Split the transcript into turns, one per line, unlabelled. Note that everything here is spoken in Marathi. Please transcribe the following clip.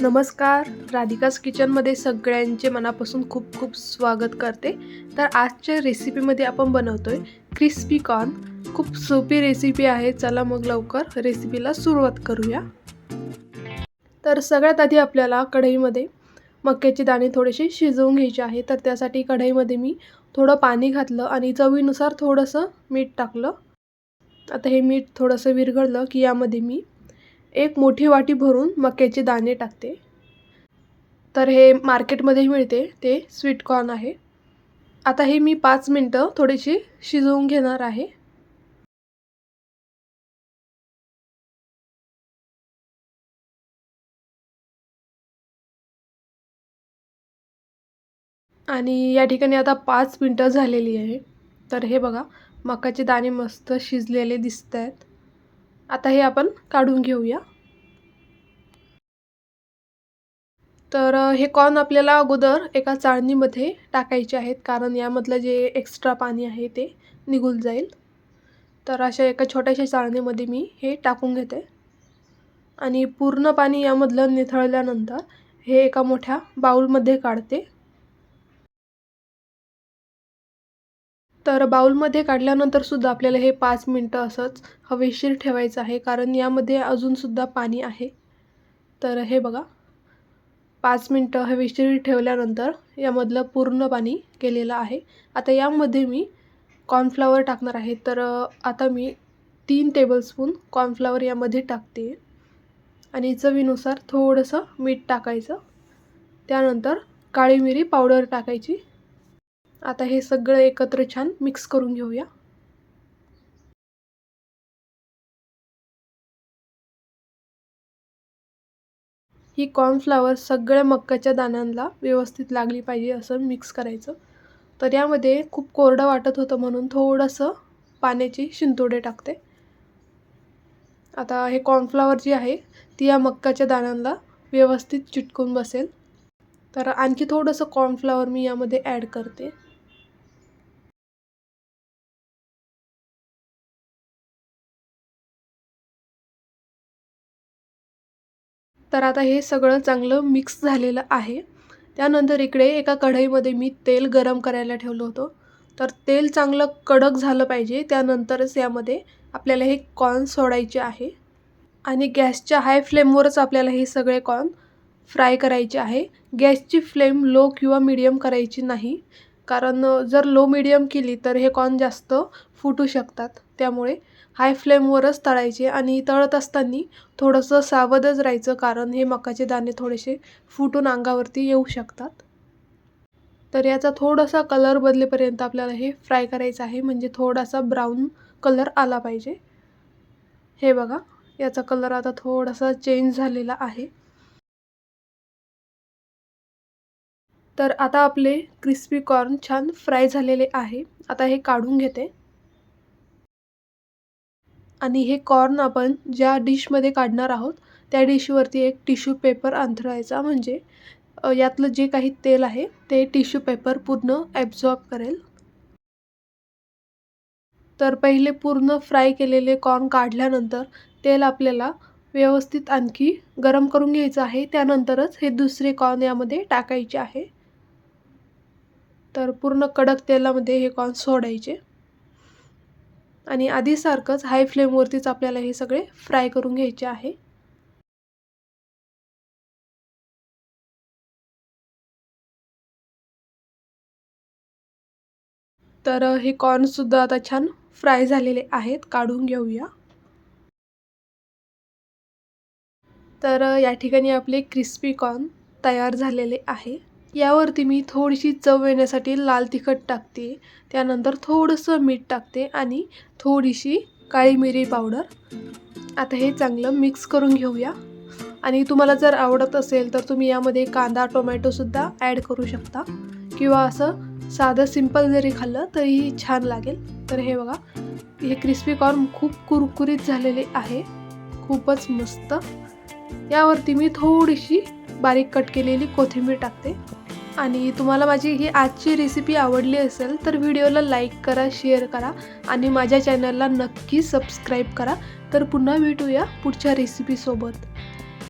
नमस्कार. राधिकास किचनमध्ये सगळ्यांचे मनापासून खूप खूप स्वागत करते. तर आजच्या रेसिपीमध्ये आपण बनवतोय क्रिस्पी कॉर्न खूप सोपी रेसिपी आहे. चला मग लवकर रेसिपीला सुरुवात करूया. तर सगळ्यात आधी आपल्याला कढईमध्ये मक्याचे दाणे थोडेसे शिजवून घ्यायचे आहे. तर त्यासाठी कढईमध्ये मी थोडं पाणी घातलं आणि चवीनुसार थोडंसं मीठ टाकलं. आता हे मीठ थोडंसं विरघळलं की यामध्ये मी एक मोठी वाटी भरून मक्याचे दाणे टाकते. तर हे मार्केटमध्ये मिळते ते स्वीट कॉर्न आहे. आता हे मी पाच मिनटं थोडीशी शिजवून घेणार आहे. आणि या ठिकाणी आता पाच मिनटं झालेली आहे. तर हे बघा मकाचे दाणे मस्त शिजलेले दिसत आहेत आता हे आपण काढून घेऊया. तर हे कॉर्न आपल्याला अगोदर एका चाळणीमध्ये टाकायचे आहेत कारण यामधलं जे एक्स्ट्रा पाणी आहे ते निघून जाईल. तर अशा एका छोट्याशा चाळणीमध्ये मी हे टाकून घेते. आणि पूर्ण पाणी यामधलं निथळल्यानंतर हे एका मोठ्या बाऊलमध्ये काढते. तर बाउलमध्ये काढल्यानंतरसुद्धा आपल्याला हे पाच मिनटं असंच हवेशीर ठेवायचं आहे कारण यामध्ये अजूनसुद्धा पाणी आहे. तर हे बघा पाच मिनटं हवेशीर ठेवल्यानंतर यामधलं पूर्ण पाणी केलेलं आहे. आता यामध्ये मी कॉर्नफ्लावर टाकणार आहे. तर आता मी तीन टेबलस्पून कॉर्नफ्लावर यामध्ये टाकते. आणि चवीनुसार थोडंसं मीठ टाकायचं. त्यानंतर काळी मिरी पावडर टाकायची. आता हे सगळं एकत्र छान मिक्स करून घेऊया. ही कॉर्नफ्लावर सगळ्या मक्काच्या दाण्यांना व्यवस्थित लागली पाहिजे असं मिक्स करायचं. तर यामध्ये खूप कोरडं वाटत होतं म्हणून थोडंसं पाण्याची शिंतोडे टाकते. आता हे कॉर्नफ्लावर जी आहे ती या मक्काच्या दाण्यांना व्यवस्थित चिटकून बसेल. तर आणखी थोडंसं कॉर्नफ्लावर मी यामध्ये ॲड करते. तर आता हे सगळं चांगलं मिक्स झालेलं आहे. त्यानंतर इकडे एका कढईमध्ये मी तेल गरम करायला ठेवलं होतं. तर तेल चांगलं कडक झालं पाहिजे. त्यानंतरच यामध्ये आपल्याला हे कॉर्न सोडायचे आहे. आणि गॅसच्या हाय फ्लेमवरच आपल्याला हे सगळे कॉर्न फ्राय करायचे आहे. गॅसची फ्लेम लो किंवा मिडियम करायची नाही. कारण जर लो मिडियम केली तर हे कॉर्न जास्त फुटू शकतात. त्यामुळे हाय फ्लेमवरच तळायचे आणि तळत असताना थोडंसं सावधच राहायचं कारण हे मकाचे दाणे थोडेसे फुटून अंगावरती येऊ शकतात. तर याचा थोडासा कलर बदलेपर्यंत आपल्याला हे फ्राय करायचं आहे. म्हणजे थोडासा ब्राऊन कलर आला पाहिजे. हे बघा याचा कलर आता थोडासा चेंज झालेला आहे. तर आता आपले क्रिस्पी कॉर्न छान फ्राय झालेले आहे. आता हे काढून घेते. आणि हे कॉर्न आपण ज्या डिशमध्ये काढणार आहोत त्या डिशवरती एक टिश्यू पेपर अंथरायचा. म्हणजे यातलं जे काही तेल आहे ते टिश्यू पेपर पूर्ण ॲब्झॉर्ब करेल. तर पहिले पूर्ण फ्राय केलेले कॉर्न काढल्यानंतर तेल आपल्याला व्यवस्थित आणखी गरम करून घ्यायचं आहे. त्यानंतरच हे दुसरे कॉर्न यामध्ये टाकायचे आहे. तर पूर्ण कडक तेलामध्ये हे कॉर्न सोडायचे. आणि आधीसारखंच हाय फ्लेमवरतीच आपल्याला हे सगळे फ्राय करून घ्यायचे आहे. तर हे कॉर्नसुद्धा आता छान फ्राय झालेले आहेत. काढून घेऊया. तर या ठिकाणी आपले क्रिस्पी कॉर्न तयार झालेले आहे. यावरती मी थोडीशी चव येण्यासाठी लाल तिखट टाकते. त्यानंतर थोडंसं मीठ टाकते आणि थोडीशी काळी मिरी पावडर. आता हे चांगलं मिक्स करून घेऊया. आणि तुम्हाला जर आवडत असेल तर तुम्ही यामध्ये कांदा टोमॅटोसुद्धा ॲड करू शकता. किंवा असं साधं सिंपल जरी खाल्लं तरीही छान लागेल. तर हे बघा हे क्रिस्पी कॉर्न खूप कुरकुरीत झालेले आहे. खूपच मस्त. यावरती मी थोडीशी बारीक कट केलेली कोथिंबीर टाकते. आणि तुम्हाला माझी ही आजची रेसिपी आवडली असेल तर व्हिडिओला लाईक करा शेअर करा आणि माझ्या चॅनलला नक्की सबस्क्राईब करा. तर पुन्हा भेटूया पुढच्या रेसिपीसोबत